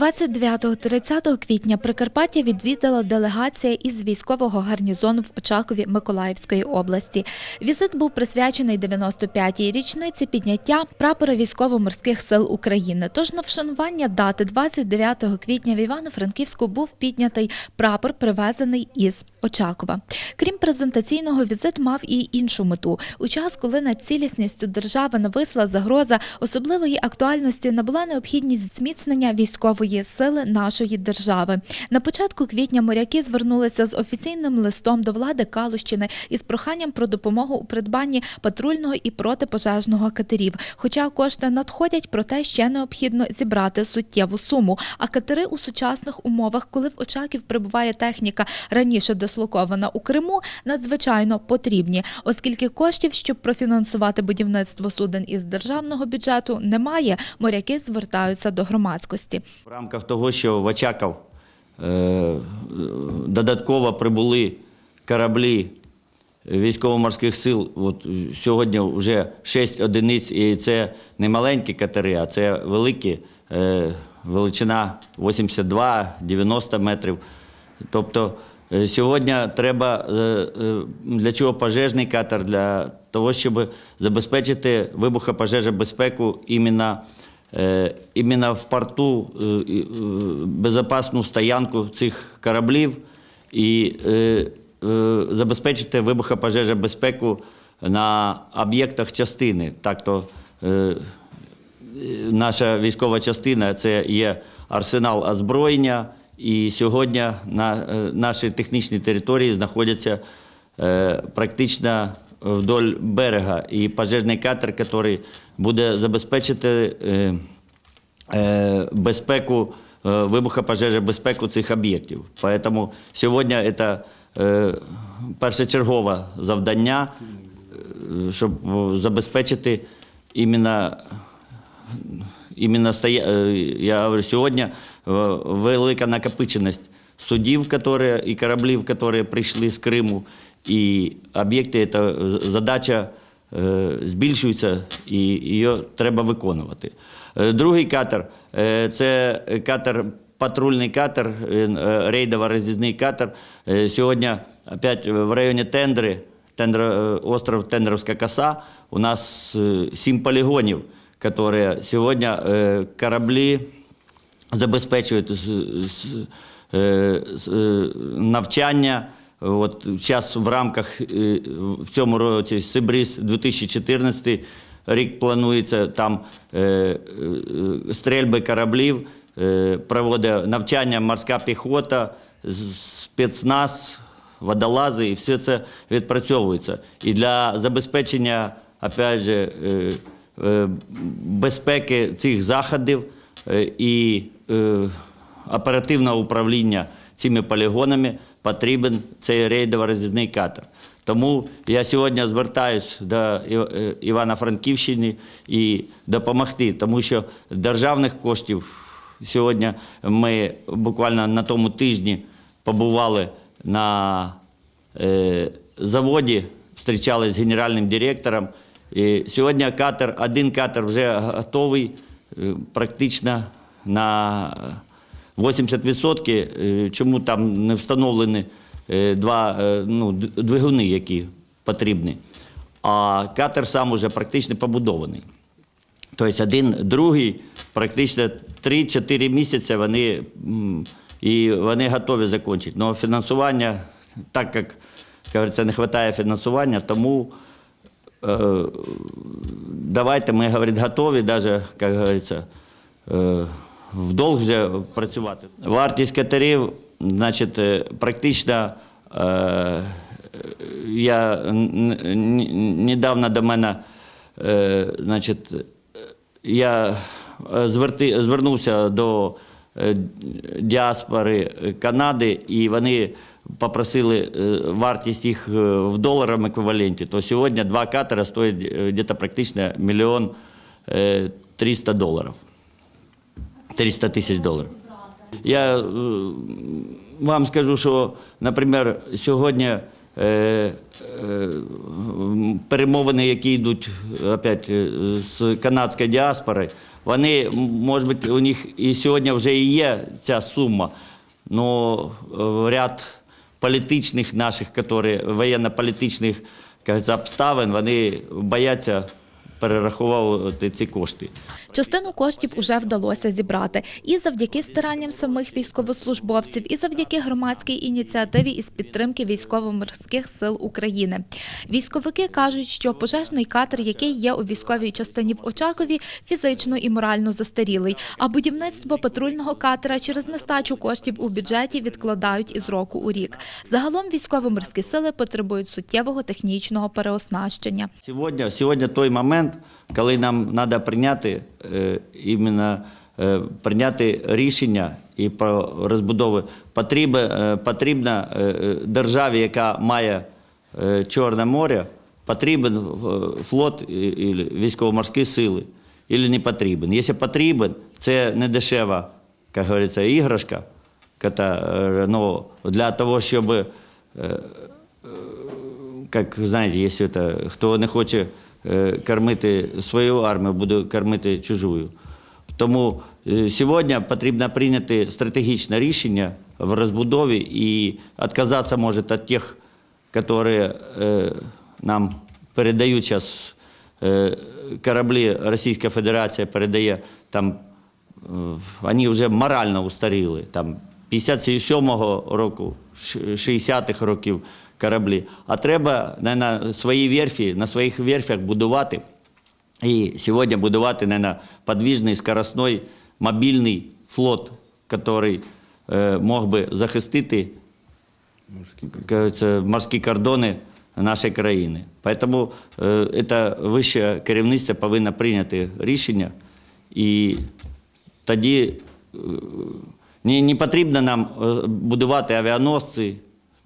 29-30 квітня Прикарпаття відвідала делегація із військового гарнізону в Очакові Миколаївської області. Візит був присвячений 95-й річниці підняття прапора військово-морських сил України. Тож на вшанування дати 29 квітня в Івано-Франківську був піднятий прапор, привезений із Очакова. Крім презентаційного, візит мав і іншу мету. У час, коли над цілісністю держави нависла загроза особливої актуальності, набула необхідність зміцнення військової сили нашої держави. На початку квітня моряки звернулися з офіційним листом до влади Калущини із проханням про допомогу у придбанні патрульного і протипожежного катерів. Хоча кошти надходять, проте ще необхідно зібрати суттєву суму. А катери у сучасних умовах, коли в Очаків прибуває техніка раніше дислокована у Криму, надзвичайно потрібні, оскільки коштів, щоб профінансувати будівництво суден із державного бюджету, немає. Моряки звертаються до громадськості. Рамках того, що в Очаков е, додатково прибули кораблі військово-морських сил. От сьогодні вже 6 одиниць, і це не маленькі катери, а це великі, е, величина 82-90 метрів. Тобто е, сьогодні треба для чого пожежний катер? Для того, щоб забезпечити вибухопожежобезпеку іменно іменно в порту е, е, безпечну стоянку цих кораблів і е, е, забезпечити вибухопожежобезпеку на об'єктах частини. Так е, наша військова частина це є арсенал озброєння, і сьогодні на е, нашій технічній території знаходяться е, практично вдоль берега. І пожежний катер, який буде забезпечити е, е, безпеку, е, цих об'єктів. Тому сьогодні це першочергове завдання, щоб забезпечити іменно Іменно я говорю, сьогодні велика накопиченість судів, які, і кораблів, які прийшли з Криму, і об'єкти, це задача е, збільшується, і її треба виконувати. Е, Другий катер е, це катер, патрульний катер, е, рейдово-роз'їзний катер. Е, Сьогодні опять в районі Тендри, Тендр, е, остров Тендровська коса, у нас е, сім полігонів, які сьогодні е, кораблі забезпечують е, е, навчання. От зараз в рамках е, в цьому році Сибріз 2014 рік планується там е, е, кораблів, е, проводить навчання морська піхота, спецназ, водолази, і все це відпрацьовується. І для забезпечення, опять же, безпеки цих заходів і оперативного управління цими полігонами потрібен цей рейдово-роз'їзний катер. Тому я сьогодні звертаюся до е, Івано-Франківщини і допомогти, тому що державних коштів сьогодні ми буквально на тому тижні побували на е, заводі, зустрічалися з генеральним директором. І сьогодні катер, один катер вже готовий е, практично на 80%. Е, Чому там не встановлені е, два е, ну, двигуни, які потрібні. А катер сам уже практично побудований. Тобто один, другий, практично 3-4 місяці вони, і вони готові закінчити. Але фінансування, так як говориться, не вистачає фінансування, тому е, давайте ми говорить, готові, навіть, як говориться, е, в долг вже працювати. Вартість катерів, значить, е, практично. Е, я недавно до мене, е, значить, я е, зверти, звернувся до е, діаспори Канади, і вони попросили вартість їх в доларам еквіваленті. То сьогодні два катера стоять десь практично мільйон е, 300 доларів. 300 тисяч доларів. Я е, вам скажу, що, наприклад, сьогодні е, е, перемовини, які йдуть опять, з канадської діаспори, Вони, може бути, у них і сьогодні вже і є ця сума, але ряд політичних наших, воєнно-політичних обставин, вони бояться перераховувати ці кошти. Частину коштів уже вдалося зібрати і завдяки старанням самих військовослужбовців, і завдяки громадській ініціативі із підтримки військово-морських сил України. Військовики кажуть, що пожежний катер, який є у військовій частині в Очакові, фізично і морально застарілий. А будівництво патрульного катера через нестачу коштів у бюджеті відкладають із року у рік. Загалом військово-морські сили потребують суттєвого технічного переоснащення. Сьогодні, сьогодні той момент, коли нам треба прийняти е, іменно е, прийняти рішення і про розбудову. Потрібно, е, потрібно е, державі, яка має Чорне море, потрібен флот і, військово-морські сили. Или не потрібен. Якщо потрібен, це не дешева, як говориться, іграшка. ну, для того, щоб як знаєте, якщо це, хто не хоче кормити свою армію, буде кормити чужую. Тому е, сьогодні потрібно прийняти стратегічне рішення в розбудові і відказатися може від тих, які е, нам передають зараз е, кораблі Російська Федерація передає там Е, вони вже морально устаріли. Там 57-го року, 60-х років кораблі. А треба на свої верфі, на своїх верфях будувати. І сьогодні будувати на подвижний, скоростний, мобільний флот, який е, мог би захистити морські кордони нашої країни. Тому е, це вище керівництво повинно прийняти рішення, і тоді е, не, не потрібно нам е, будувати авіаносці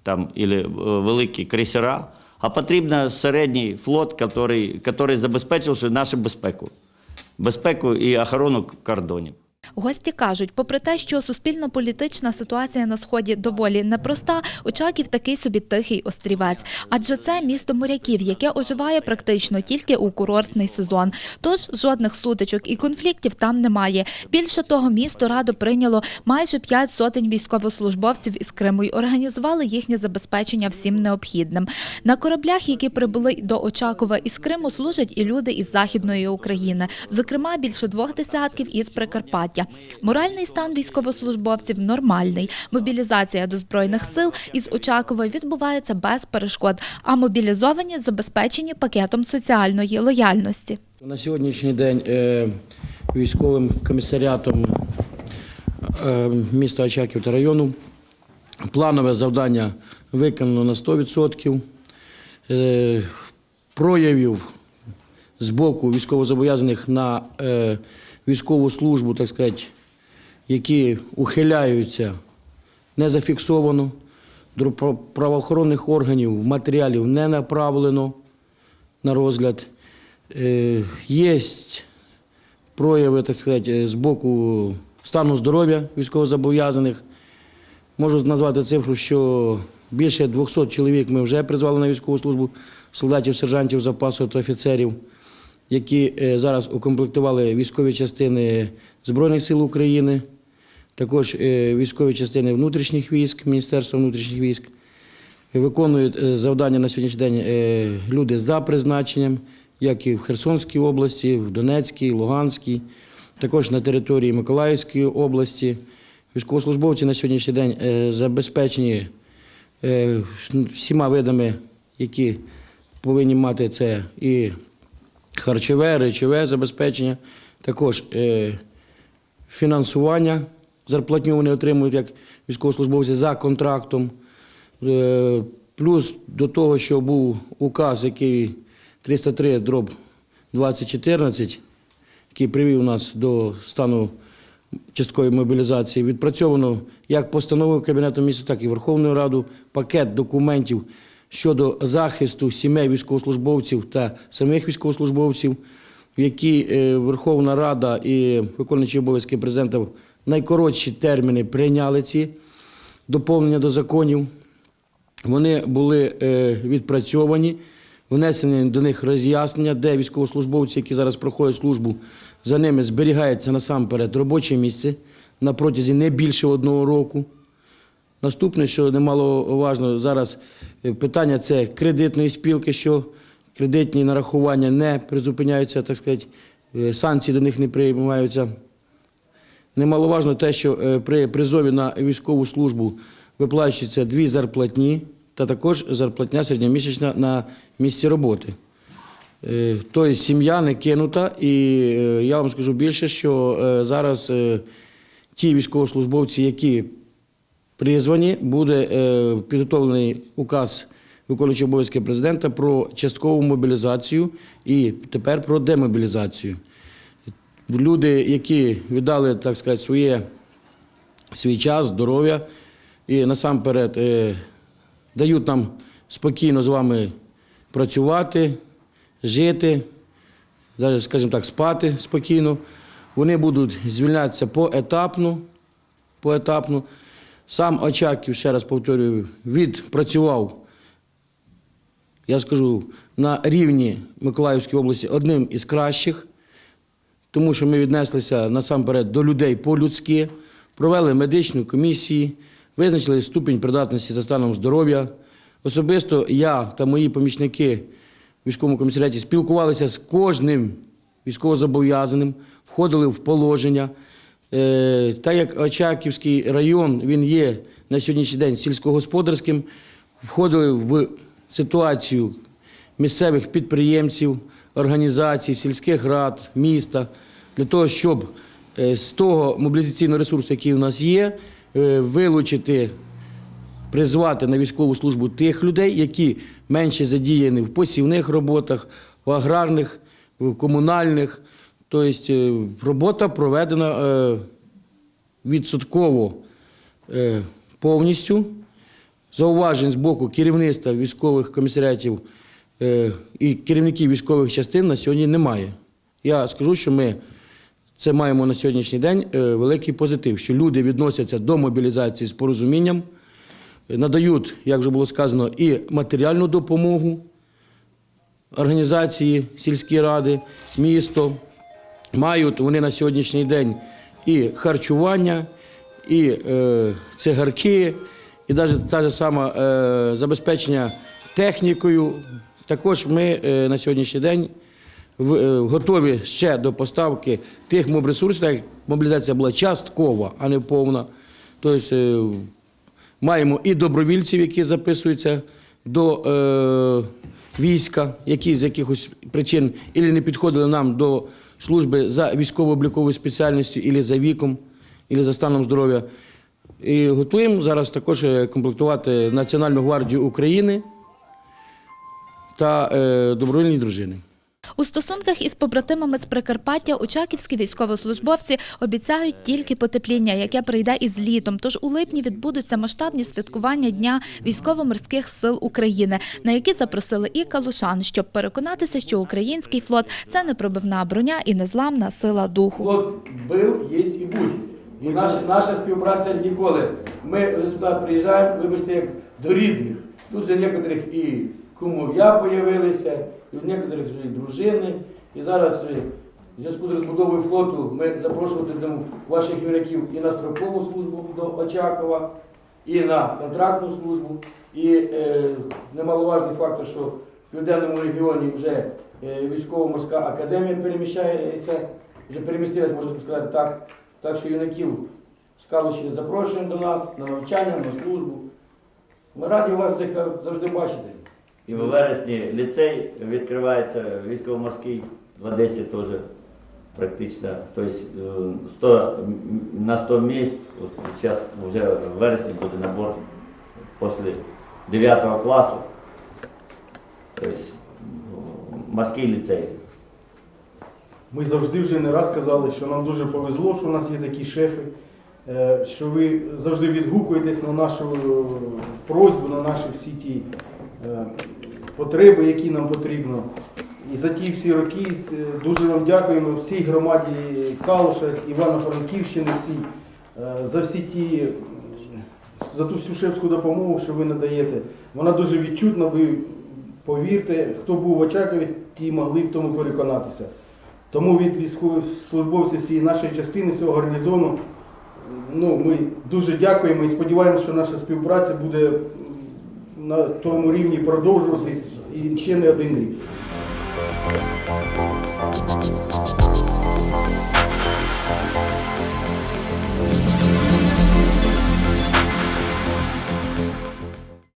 там, или великі крейсера, а потрібен середній флот, який забезпечив нашу безпеку, безпеку і охорону кордонів. Гості кажуть, попри те, що суспільно-політична ситуація на сході доволі непроста, Очаків такий собі тихий острівець, адже це місто моряків, яке оживає практично тільки у курортний сезон. Тож жодних сутичок і конфліктів там немає. Більше того, місто радо прийняло майже п'ять сотень військовослужбовців із Криму і організували їхнє забезпечення всім необхідним. На кораблях, які прибули до Очакова із Криму, служать і люди із західної України, зокрема більше двох десятків із Прикарпаття. Моральний стан військовослужбовців нормальний. Мобілізація до збройних сил із Очакова відбувається без перешкод, а мобілізовані забезпечені пакетом соціальної лояльності. На сьогоднішній день е, військовим комісаріатом е, міста Очаків та району планове завдання виконано на 100%. Е, проявів з боку військовозобов'язаних на військову службу, так сказати, які ухиляються, не зафіксовано. До правоохоронних органів матеріалів не направлено на розгляд. Е, Є прояви, так сказати, з боку стану здоров'я військовозобов'язаних. Можу назвати цифру, що більше 200 чоловік ми вже призвали на військову службу солдатів, сержантів запасу та офіцерів, які е, зараз укомплектували військові частини Збройних сил України, також е, військові частини внутрішніх військ, Міністерства внутрішніх військ. Виконують е, завдання на сьогоднішній день люди за призначенням, як і в Херсонській області, в Донецькій, Луганській, також на території Миколаївської області. Військовослужбовці на сьогоднішній день забезпечені всіма видами, які повинні мати це і харчове, речове забезпечення, також е, фінансування. Зарплатню вони отримують як військовослужбовці за контрактом. Е, Плюс до того, що був указ, який 303 дроб 2014, який привів нас до стану часткової мобілізації, відпрацьовано як постановою Кабінету міністрів, так і Верховною Радою пакет документів щодо захисту сімей військовослужбовців та самих військовослужбовців, в які е, Верховна Рада і виконуючі обов'язки президента в найкоротші терміни прийняли ці доповнення до законів. Вони були е, відпрацьовані, внесені до них роз'яснення, де військовослужбовці, які зараз проходять службу за ними зберігається насамперед робоче місце на протязі не більше одного року. Наступне, що немаловажно зараз е, питання це кредитної спілки, що кредитні нарахування не призупиняються, так сказати, е, санкції до них не приймаються. Немаловажно те, що е, при призові на військову службу виплачуються дві зарплатні та також зарплатня середньомісячна на місці роботи. Тобто сім'я не кинута, і я вам скажу більше, що зараз ті військовослужбовці, які призвані, буде е, підготовлений указ виконуючого обов'язки президента про часткову мобілізацію і тепер про демобілізацію. Люди, які віддали, так сказати, своє, свій час, здоров'я і насамперед е, дають нам спокійно з вами працювати, жити, навіть, скажімо так, спати спокійно. Вони будуть звільнятися поетапно, поетапно. Сам Очаків, ще раз повторюю, відпрацював, я скажу, на рівні Миколаївської області одним із кращих, тому що ми віднеслися насамперед до людей по-людськи, провели медичну комісію, визначили ступінь придатності за станом здоров'я. Особисто я та мої помічники в військовому комісаріаті спілкувалися з кожним військовозобов'язаним, входили в положення. Е, Так як Очаківський район він є на сьогоднішній день сільськогосподарським, входили в ситуацію місцевих підприємців, організацій, сільських рад, міста, для того, щоб е, з того мобілізаційного ресурсу, який у нас є, е, вилучити призвати на військову службу тих людей, які менше задіяні в посівних роботах, в аграрних, в комунальних. Тобто е, робота проведена е, відсотково е, повністю. Зауважень з боку керівництва військових комісаріатів і керівників військових частин на сьогодні немає. Я скажу, що ми це маємо на сьогоднішній день великий позитив, що люди відносяться до мобілізації з порозумінням, надають, як вже було сказано, і матеріальну допомогу організації, сільські ради, місто. Мають вони на сьогоднішній день і харчування, і е, цигарки, і навіть та ж сама е, забезпечення технікою. Також ми е, на сьогоднішній день в, е, готові ще до поставки тих мобресурсів, так як мобілізація була часткова, а не повна. Тобто е, маємо і добровільців, які записуються до е, війська, які з якихось причин ілі не підходили нам до служби за військово-обліковою спеціальністю, або за віком, або за станом здоров'я. І готуємо зараз також е, комплектувати Національну гвардію України та е, добровільні дружини. У стосунках із побратимами з Прикарпаття очаківські військовослужбовці обіцяють тільки потепління, яке прийде із літом. Тож у липні відбудуться масштабні святкування Дня військово-морських сил України, на які запросили і калушан, щоб переконатися, що український флот це не пробивна броня і незламна сила духу. Флот був, є і буде. І наша, наша співпраця ніколи. Ми вже сюди приїжджаємо, вибачте, як до рідних. Тут вже некоторих і кумов'я з'явилися, і в некоторих і дружини. І зараз е, в зв'язку з розбудовою флоту ми запрошувати будемо ваших юнаків і на строкову службу до Очакова, і на контрактну службу. І е, немаловажний фактор, що в південному регіоні вже е, військово-морська академія переміщається, вже перемістилась, можна сказати так. Так що юнаків з Калуші запрошуємо до нас на навчання, на службу. Ми раді вас всіх завжди бачити. І в вересні ліцей відкривається військово-морський в Одесі теж практично. Тобто е, 100, на 100 місць, от зараз вже в вересні буде набор після 9 класу. Тобто морський ліцей. Ми завжди вже не раз казали, що нам дуже повезло, що у нас є такі шефи, е, що ви завжди відгукуєтесь на нашу е, просьбу, на наші всі ті е, потреби, які нам потрібно. І за ті всі роки е, дуже вам дякуємо всій громаді Калуша, Івано-Франківщини, всій, е, за всі ті, за ту всю шефську допомогу, що ви надаєте. Вона дуже відчутна, ви повірте, хто був в Очакові, ті могли в тому переконатися. Тому від військовослужбовців всієї нашої частини, цього гарнізону, ну, ми дуже дякуємо і сподіваємося, що наша співпраця буде на тому рівні продовжуватись і ще не один рік.